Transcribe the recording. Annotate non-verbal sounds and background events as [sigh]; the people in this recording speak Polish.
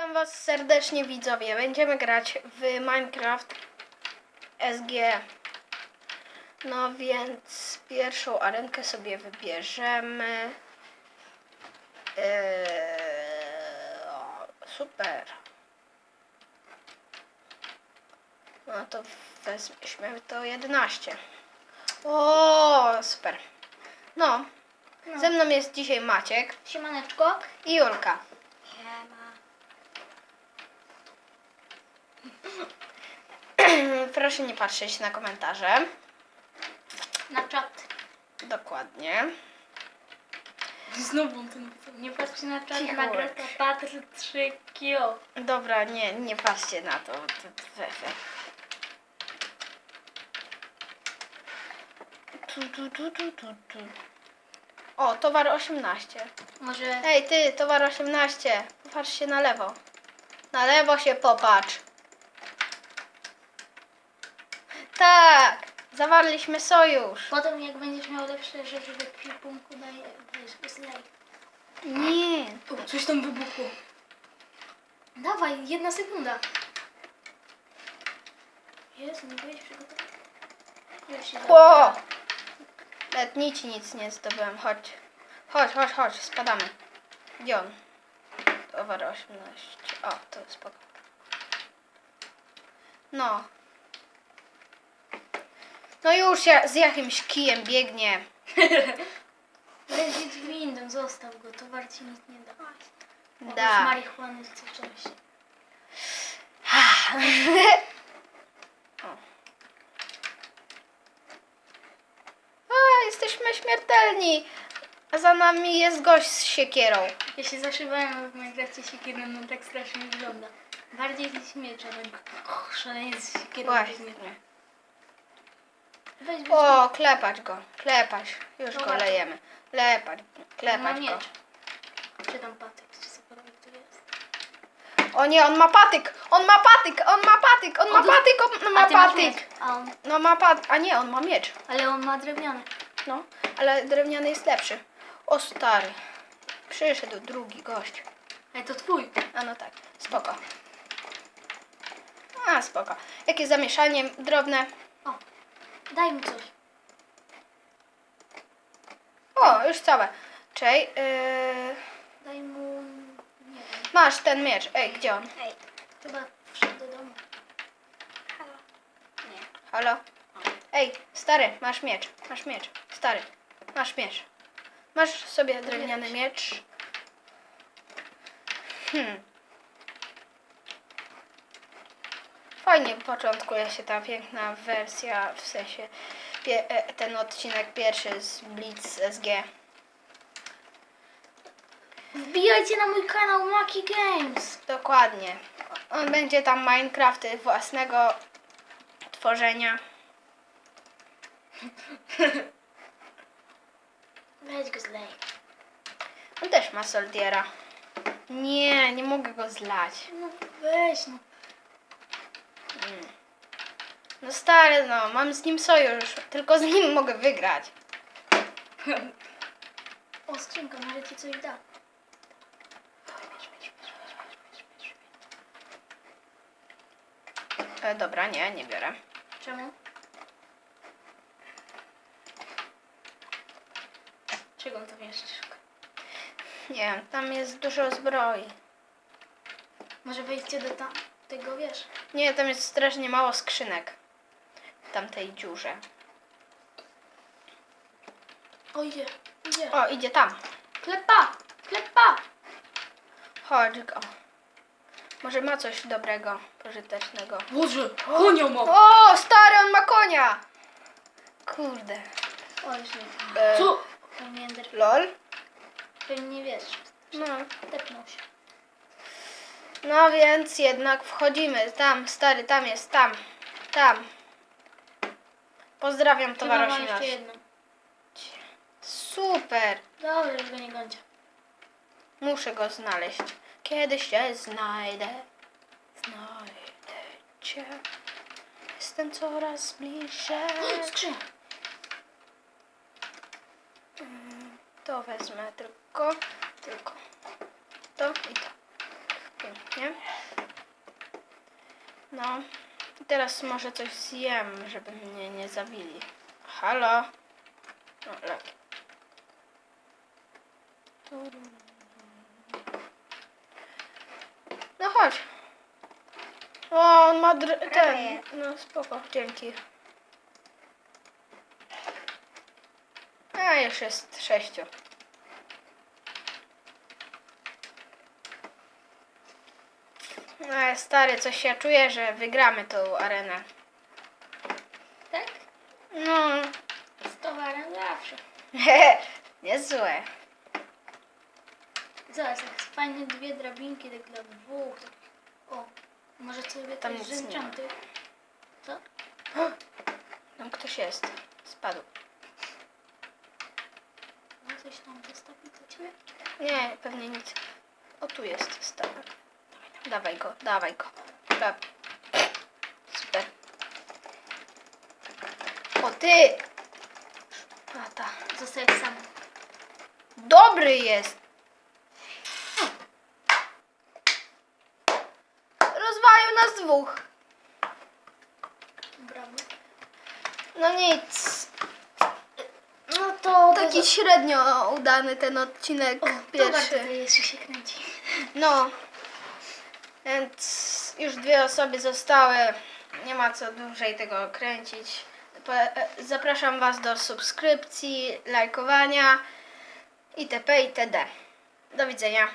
Witam Was serdecznie widzowie. Będziemy grać w Minecraft SG. No więc pierwszą arenkę sobie wybierzemy. Eee, o, super. No to weźmiemy to 11. O, super. No, No. ze mną jest dzisiaj Maciek Siemaneczko. i Julka. Siema. Proszę nie patrzeć na komentarze. Na czat. Dokładnie. Znowu ten Nie patrzcie na czat. Cicho. Nagra to Patr 3 kio. Dobra, nie, nie patrzcie na to. To- to- to- Tu, tu, tu, tu, tu, tu. O, towar 18. Może... Ej, ty, towar 18. Popatrz się na lewo. Na lewo się popatrz. Tak, zawarliśmy sojusz. Potem jak będziesz miał lepsze rzeczy do kwipunku, daj zlej. Nie. O, coś tam wybuchło. Dawaj, jedna sekunda. Jezu, nie byłeś przygotowany. Już się Ło! zabrałem. Nawet nic, nic nie zdobyłem. Chodź. Chodź, chodź, chodź, spadamy. Gdzie on? Towar 18. O, to jest spoko. No. No już ja z jakimś kijem biegnie. [laughs] Z windą, zostaw go, towar ci nic nie da. Oprócz Da. marihuany czy czymś. [sighs] O. A, jesteśmy śmiertelni. A za nami jest gość z siekierą. Ja się zaszywałem w Minecrafcie siekierą, no tak strasznie wygląda. Bardziej niż miecz, ale och, szaleniec z siekierą. Właśnie. biegnie. Weź, weź, O, klepać go, klepać. Już go Dobra. lejemy. Lepać, ma klepać go. miecz. Czy tam patyk, czy cokolwiek to jest. O nie, on ma patyk! On ma patyk! On ma patyk! On ma O, to- patyk! On ma A ty masz patyk! A on, No ma patyk. A nie, on ma miecz. ale on ma drewniany. No, ale drewniany jest lepszy. O stary. Przyszedł drugi gość. Ale to twój. A no tak, spoko. A, spoko. Jakie zamieszanie drobne. Daj mi coś. O, już całe. Czej, yy... Daj mu... nie wiem. masz ten miecz. Ej, gdzie on? Ej, chyba wszedł do domu. Halo. Nie. Halo? Ej, stary, masz miecz. Masz miecz. Stary, masz miecz. Masz sobie drewniany miecz. Hmm. Fajnie początkuje się ta piękna wersja, w sensie e, ten odcinek pierwszy z Blitz SG. Wbijajcie na mój kanał Maki Games. Dokładnie. On będzie tam Minecrafty własnego tworzenia. Weź go zlej. On też ma soldiera. Nie, nie mogę go zlać. No weź no. Mm. No stary, no, mam z nim sojusz. Tylko z nim mogę wygrać. O, skrzynka, może ci coś da. E, dobra, nie, nie biorę. Czemu? Czego on to szuka? Nie tam jest dużo zbroi. Może wejdźcie do tam, tego, wiesz? Nie, tam jest strasznie mało skrzynek. W tamtej dziurze. O, idzie, idzie. O, idzie tam. Klepa, klepa. Chodź go. Może ma coś dobrego, pożytecznego. Boże, konia ma. O, stary, on ma konia! Kurde. O, już nie. E, Co? Lol? pewnie nie wiesz. No. Tepnął się. No więc jednak wchodzimy. Tam, stary, tam jest, tam. Tam. Pozdrawiam Chyba ma jeszcze jedną. Super. Dobra, już go nie gońcie. Muszę go znaleźć. Kiedyś cię znajdę. Znajdę cię. Jestem coraz bliżej. Skrzynia. To wezmę tylko, tylko to i to. Pięknie. No. I teraz może coś zjem, żeby mnie nie zabili. Halo? No, leki. No chodź. O, on ma dr- ten. No spoko, dzięki. A, już jest sześciu. No, stary, coś się czuję, że wygramy tą arenę. Tak? No, Z towarem zawsze. [laughs] niezłe. Zobacz, jak fajnie dwie drabinki tak dla dwóch. O, może sobie Tam też nic nie ma. Co? [gasps] Tam ktoś jest. Spadł. No coś tam zostawić dla ciebie? Nie, pewnie nic. O, tu jest stary. Dawaj go, dawaj go. Da. Super. O, ty! Tata. Zostać sam. Dobry jest! Rozwalił nas dwóch. Brawo. No nic. No to... Taki średnio udany ten odcinek O, to pierwszy. bardzo to jeszcze się kręci. No. Więc już dwie osoby zostały. Nie ma co dłużej tego kręcić. E, Zapraszam Was do subskrypcji, lajkowania itp. itd. Do widzenia.